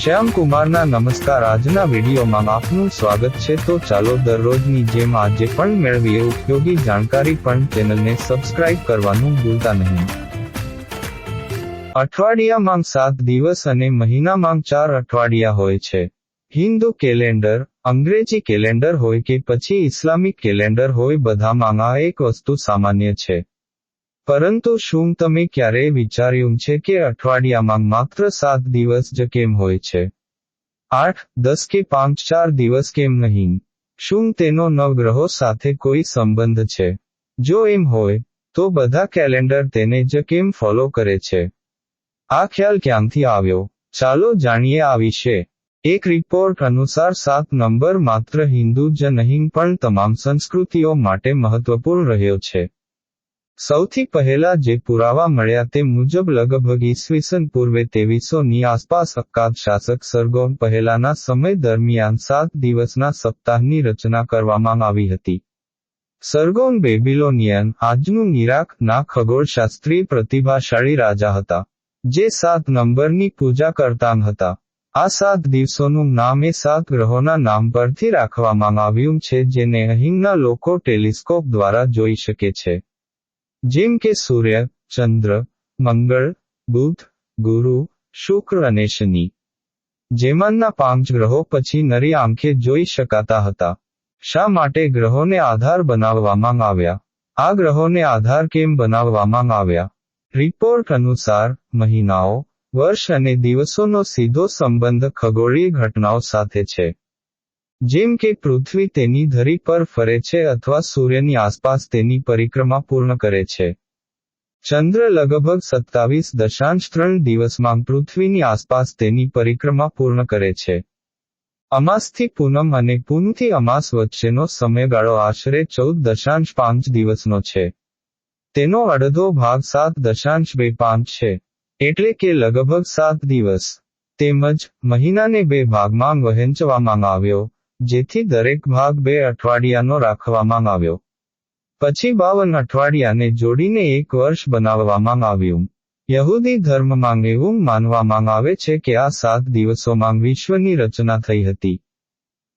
શ્યામ કુમારના નમસ્કાર આજના વિડીયોમાં આપનું સ્વાગત છે. તો ચાલો દરરોજની જેમ આજે પણ મેળવીએ ઉપયોગી જાણકારી પણ ચેનલને સબસ્ક્રાઇબ કરવાનું ભૂલતા નહીં. અઠવાડિયામાં સાત દિવસ અને મહિનામાં ચાર અઠવાડિયા હોય છે. હિન્દુ કેલેન્ડર, અંગ્રેજી કેલેન્ડર હોય કે પછી ઇસ્લામિક કેલેન્ડર હોય, બધામાં આ એક વસ્તુ સામાન્ય છે. પરંતુ શું તમે ક્યારેય વિચાર્યું છે કે અઠવાડિયામાં માત્ર સાત દિવસ જ કેમ હોય છે? આઠ, દસ કે પાંચ, ચાર દિવસ કેમ નહીં? શું તેનો નવગ્રહો સાથે કોઈ સંબંધ છે? જો એમ હોય, તો બધા કેલેન્ડર તેને જ કેમ ફોલો કરે છે? આ ખ્યાલ ક્યાંથી આવ્યો? ચાલો જાણીએ આ વિશે. એક રિપોર્ટ અનુસાર સાત નંબર માત્ર હિન્દુ જ નહીં પણ તમામ સંસ્કૃતિઓ માટે મહત્વપૂર્ણ રહ્યો છે. સૌથી પહેલા જે પુરાવા મળ્યા તે મુજબ લગભગ ઈસવીસન પૂર્વે તેવીસો ની આસપાસ અક્કાદ શાસક સરગોન પહેલાના સમય દરમિયાન સાત દિવસના સપ્તાહની રચના કરવામાં આવી હતી. સરગોન બેબિલોનિયન આજનું ઇરાક ના ખગોળશાસ્ત્રી પ્રતિભાશાળી રાજા હતા, જે સાત નંબરની પૂજા કરતા હતા. આ સાત દિવસોનું નામ એ સાત ગ્રહોના નામ પરથી રાખવામાં આવ્યું છે જેને અહીંના લોકો ટેલિસ્કોપ દ્વારા જોઈ શકે છે. જેમ કે સૂર્ય, ચંદ્ર, મંગળ, બુધ, ગુરુ, શુક્ર અને શનિ. જેમાંના પાંચ ગ્રહો પછી નરી આંખે જોઈ શકાતા હતા. શા માટે ગ્રહોને આધાર બનાવવામાં આવ્યા? આ ગ્રહોને આધાર કેમ બનાવવામાં આવ્યા? રિપોર્ટ અનુસાર, મહિનાઓ, વર્ષ અને દિવસોનો સીધો સંબંધ ખગોળીય ઘટનાઓ સાથે છે. જેમ કે પૃથ્વી તેની ધરી પર ફરે છે અથવા સૂર્યની આસપાસ તેની પરિક્રમા પૂર્ણ કરે છે. ચંદ્ર લગભગ સત્તાવીસ દશાંશ ત્રણ દિવસમાં પૃથ્વીની આસપાસ તેની પરિક્રમા પૂર્ણ કરે છે. અમાસથી પૂનમ અને પૂનથી અમાસ વચ્ચેનો સમયગાળો આશરે ચૌદ દશાંશ પાંચ દિવસનો છે. તેનો અડધો ભાગ સાત દશાંશ બે પાંચ છે. એટલે કે લગભગ સાત દિવસ. તેમજ મહિનાને બે ભાગમાં વહેંચવામાં આવ્યો. જેથી દરેક ભાગ બે અઠવાડિયાનો રાખવામાં આવ્યો. પછી બાવન અઠવાડિયાને જોડીને એક વર્ષ બનાવવામાં આવ્યું. યહૂદી ધર્મમાં એવું માનવામાં આવે છે કે આ સાત દિવસોમાં વિશ્વની રચના થઈ હતી.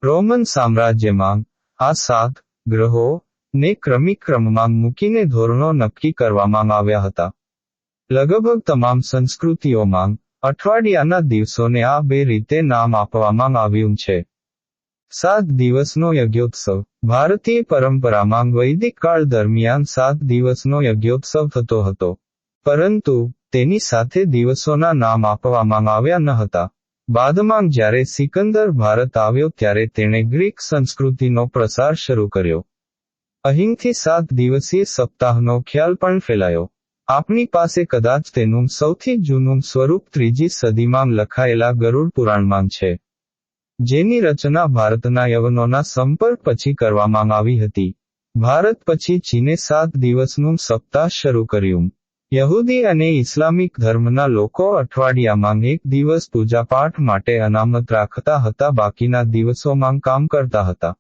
રોમન સામ્રાજ્યમાં આ સાત ગ્રહો ને ક્રમિક ક્રમમાં મૂકીને ધોરણો નક્કી કરવામાં આવ્યા હતા. લગભગ તમામ સંસ્કૃતિઓમાં અઠવાડિયાના દિવસોને આ બે રીતે નામ આપવામાં આવ્યું છે. સાત દિવસનો યજ્ઞોત્સવ. ભારતીય પરંપરામાં વૈદિક કાળ દરમિયાન સાત દિવસનો યજ્ઞોત્સવ થતો હતો. પરંતુ, તેની સાથે દિવસોના નામ આપવામાં આવ્યા ન હતા. બાદમાં જ્યારે સિકંદર ભારત આવ્યો ત્યારે તેણે ગ્રીક સંસ્કૃતિનો પ્રસાર શરૂ કર્યો. અહીંથી સાત દિવસીય સપ્તાહનો ખ્યાલ પણ ફેલાયો. આપણી પાસે કદાચ તેનું સૌથી જૂનું સ્વરૂપ ત્રીજી સદીમાં લખાયેલા ગરુડ પુરાણમાં છે. જેની રચના ભારતના યવનોના સંપર્ક પછી કરવામાં આવી હતી. ભારત પછી ચીને સાત દિવસનું સપ્તાહ શરૂ કર્યું. યહૂદી અને ઇસ્લામિક ધર્મના લોકો અઠવાડિયામાં એક દિવસ પૂજાપાઠ માટે અનામત રાખતા હતા, બાકીના દિવસોમાં કામ કરતા હતા.